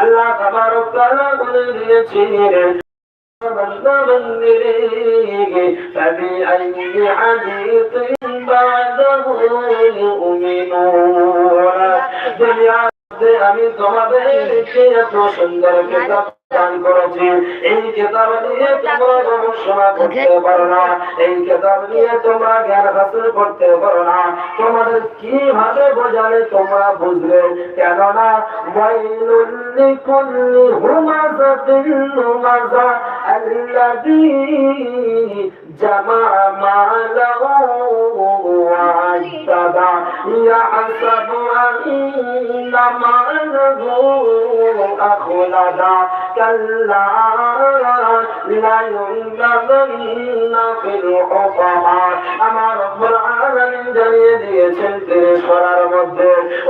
আল্লাহ তাবারক তাআলা বলে দিয়েছেন فبأي حديث بعده يؤمنون আমি তোমাদেরকে এত সুন্দর কিতাব দান করেছি। এই কিতাব নিয়ে তোমরা গবেষণা করতে পারো না। এই কিতাব নিয়ে তোমরা জ্ঞান হাসিল করতে পারো না। তোমাদের কীভাবে বোঝালে তোমরা বুঝবে? কেননা ওয়াইলুল লিকুল্লি হুমাযাতিন লুমাযা আল্লাযী জামা মালাহু وعددا يحسب أن ماله أخلدا كلا لينبذن في الحطمة আমার রব্বুল আলামিন জানিয়ে দিয়েছেন তিনি সরার মধ্যে ও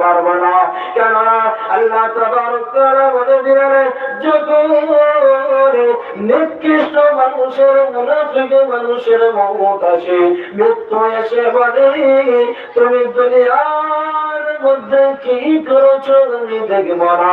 পারব না। কেননা আল্লাহ নিকৃষ্ট মানুষের মুনাফিক মানুষের মৌত আছে, মৃত্যু এসে বলে, তুমি দুনিয়ার মধ্যে কি দেখব না।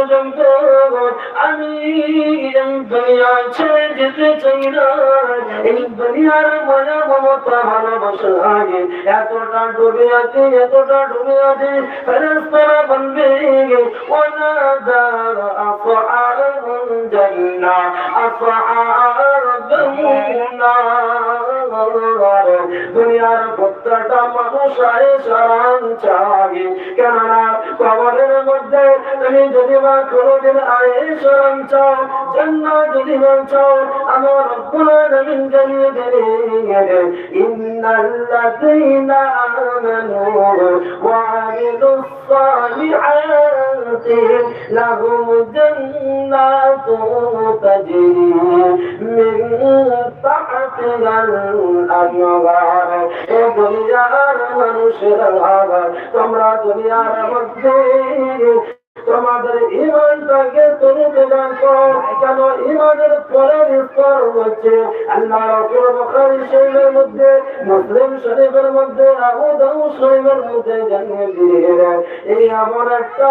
দাও আমি এই দুনিয়া ছেড়ে যেতে চাই না এই দুনিয়ার মজা মমতা ভালোবাসা আগে এতটা ডুবে আছে এতটা ডুবে আছে ফেরেস্তারা বলবে ওনাদা أصحاب الجنة أصحاب النار দুনিয়ার প্রত্যেকটা মানুষ আয়ে সারান চাগে কেননা কবরের মধ্যে তুমি যদি বা কোনোদিন আয়ে সারান চাও, জান্নাত যদি বা চাও, আমার রব্বুল আলামিন জানিয়ে দিলেন ইন্নাল্লাযীনা আমানু ওয়া আমিলুস সালিহাতি লাহুম জান্নাতু তাজরি মিন তাহতিহাল আনহার এ দুনিয়ার মানুষের তোমরা দুনিয়ার মধ্যে তোমাদের ইমানটাকে তুলতে দেখো কেন ইমানের পরের স্তর হচ্ছে? আল্লাহ রাসূল বুখারী শরীফের মধ্যে, মুসলিম শরীফের মধ্যে, আবু দাউদ শরীফের মধ্যে জানিয়ে দিলেন এই এমন একটা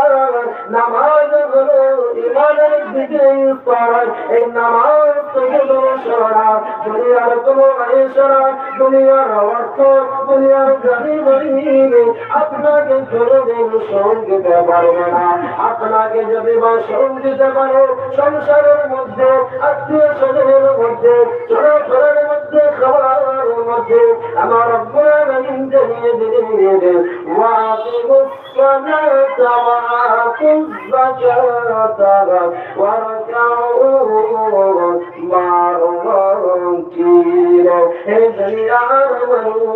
নামাজ হলো ইমানের দিকে স্তর এই নামাজ কোনো সরা দুনিয়ার কোনো আয়েশরা দুনিয়ার অর্থ দুনিয়ার গাড়ি বাড়ি আপনাকে করে দেব সঙ্গে দিতে পারবে না। আপনাকে যদি বা শ্রম দিতে পারে, সংসারের মধ্যে, আত্মীয় স্বজনের মধ্যে, চলাফেরার মধ্যে খাবারের মধ্যে, আমার অব্বাহিন জানিয়ে দিয়ে ওয়াকিমুস সালাতা ওয়াতুজ যাকাতা ওয়ারকাউ মারুকির এই দুনিয়ার মানুষ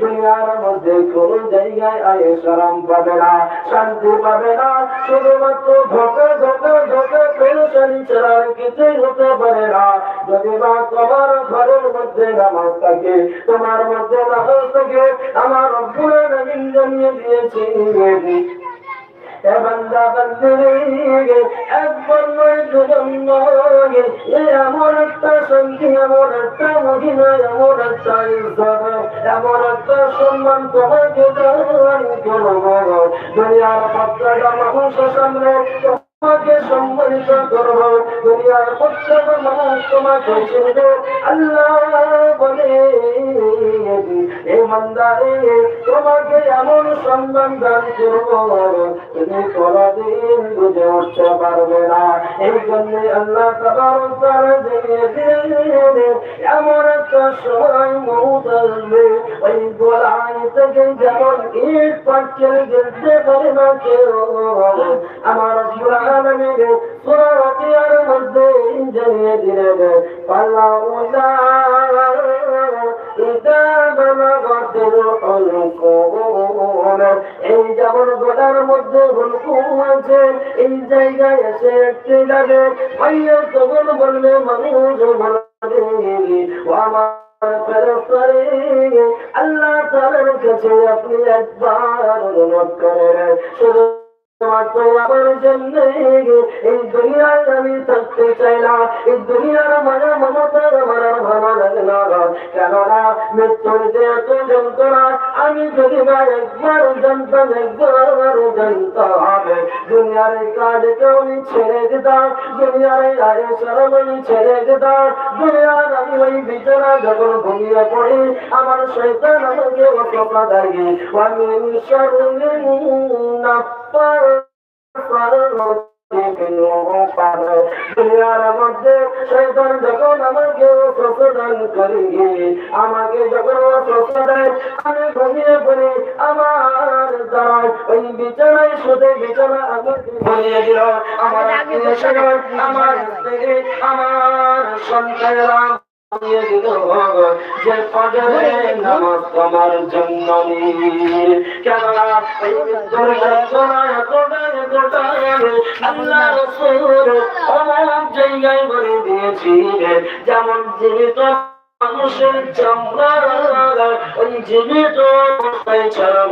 দুনিয়ার মধ্যে কোন জায়গায় আয়ে সারাম পাবে না শান্তি পাবে না শুধুমাত্র ধোকে ধোকে ধোকে পেরেশানি ছাড়া কিছুই হতে পারে না যদি বা তোমার ঘরের মধ্যে নামাজ থাকে তোমার মধ্যে নামাজ থাকে আমার রব্বুল আলামিন জানিয়ে দিয়েছে বান্দা বান্দিরে একবার নয় এমন একটা সন্ধি এমন একটা মহিলা এমন একটা ইজ্জত এমন একটা সম্মান তোমাকে দান করব দুনিয়ার তোমাকে সম্মানিত করব। দুনিয়ার প্রত্যেক মানুষ তোমাকে চিনবে। আল্লাহ বলে এমন সম্মান তুমি কোনদিন বুঝে উঠতে পারবে না। এই জন্য আল্লাহ তাবার এমন একটা সময় যেমন ইট কেউ, আমার আলমীর সূরা ওয়াকিয়ার মধ্যে জানিয়ে দিলেন পাল্লা উলা ইদা বালাগাতিল হুলকুম এই যেমন গোলার মধ্যে আছে, এই জায়গায় এসে একটি যাবে ভাইয়া তখন বলবে, মানুষ আল্লাহ তাআলার কাছে আপনি একবার অনুরোধ করেন শুধু মাত্র আমার জন্য এই দুনিয়ায় আমি থাকতে চাই না। এই দুনিয়ার মায়া মমতার আমার ভালো লাগে না যদি না একবার জানতাম একবার জানতাম দুনিয়ার এই কাজকে আমি ছেড়ে দিতাম, দুনিয়ার এই আয়ে ছেড়ে দিতাম, দুনিয়ার আমি ওই বিছানা যখন ঘুমিয়ে পড়ি, আমার শৈতান আমাকে অতটা দাঁড়িয়ে আমি সরুন দুনিয়ার মধ্যে শৈতান যখন আমাকে প্রচোদন করিয়ে আমাকে যখন প্রচোদন আমি ঘুমিয়ে পড়ি আমার দ্বারায় ওই বিছানায় আমার সন্তানেরা যে ফজরের নামাজ তোমার জন্য কেননা আল্লাহ রসুল অনেক জায়গায় বলে দিয়েছি যেমন জীবিত মানুষের চামড়া ওই জীবিত অবস্থায়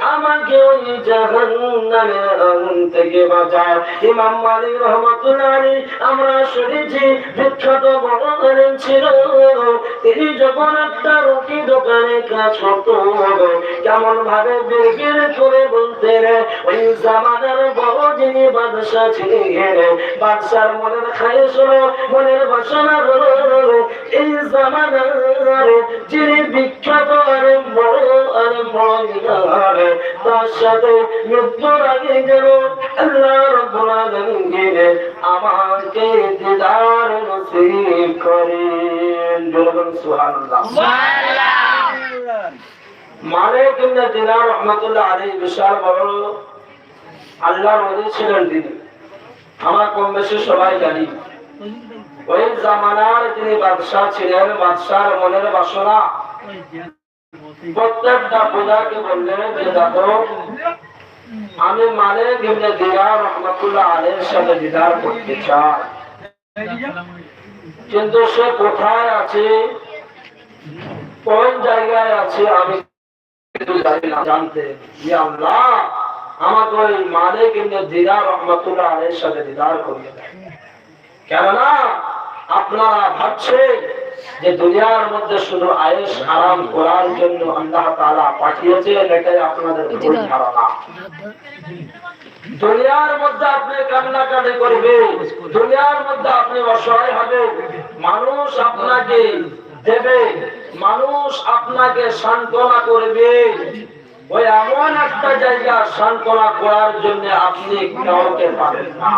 আমাকে ওই জাহান্নামের আগুন থেকে বাঁচা ইমাম মালিক আমরা শুনেছি, বিখ্যাত বড় ছিল। তিনি যখন একটা দোকানে কাজ করতো কেমন ভাবে বিড়বিড় করে বলতেন ওই জামানার বড় যিনি বাদশাহ ছিলেন বাদশার মনের খায়েশ হলো মনের বাসনা হলো এই জামানার যিনি বিখ্যাত আরে বড় আরে তার সাথে মৃত্যুর আগে গেল, আল্লাহ রব্বুল আলামিন আমাকে দিদার নসিব করেন। বলুন সুবহানাল্লাহ। মালিক দিনার বিশাল বড় আল্লাহর ছিলেন তিনি। আমরা কম বেশি সবাই জানি। ওই জামানার যিনি বাদশাহ ছিলেন মনের বাসনা প্রত্যেকটা পূজাকে বললেন যে আমি ইবনে দিনার রহমাতুল্লাহ আলাইহির সাথে দিদার করতে চাই। কিন্তু সে কোথায় আছে? কোন জায়গায় আছে? আমি কিন্তু জানি না জানতে। যে আল্লাহ আমাকে ওই মালিক ইবনে দিনার রহমাতুল্লাহ আলাইহির সাথে দিদার করিয়ে দেয় কেননা আপনারা ভাবছেন যে দুনিয়ার মধ্যে শুধু আয়েস আরাম করার জন্য আল্লাহ তাআলা পাঠিয়েছেন এটাই আপনাদের ভুল ধারণা। দুনিয়ার মধ্যে আপনি কান্নাকাটি করবে দুনিয়ার মধ্যে আপনি অসহায় হবে মানুষ আপনাকে দেবে, মানুষ আপনাকে সান্ত্বনা করবে। ওই এমন একটা জায়গা সান্ত্বনা করার জন্য আপনি কাউকে পাবেন না।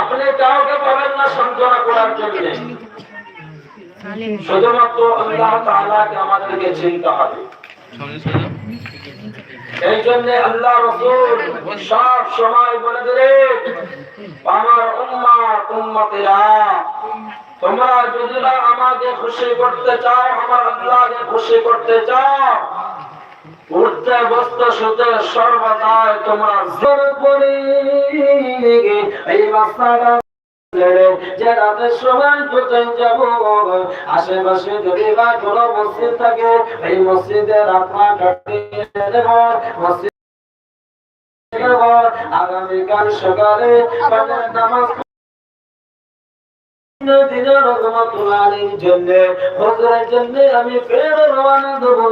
আপনি কাউকে পাবেন না সান্ত্বনা করার জন্য। শুধুমাত্র আল্লাহ তাআলাকে আমাদেরকে চিনতে হবে। এই জন্য আল্লাহ রসুল সব সময় বলে দিলেন, আমার উম্মা উম্মতেরা তোমরা যদি আমাকে খুশি করতে চাও, আমার আল্লাহকে খুশি করতে চাও আশেপাশে যদি বা মসজিদ থাকে, এই মসজিদে মসজিদ আগামীকাল সকালে নামাজ রহমতুল্লাহ জন্য হজরের জন্য আমি ফের রওনা দেবো।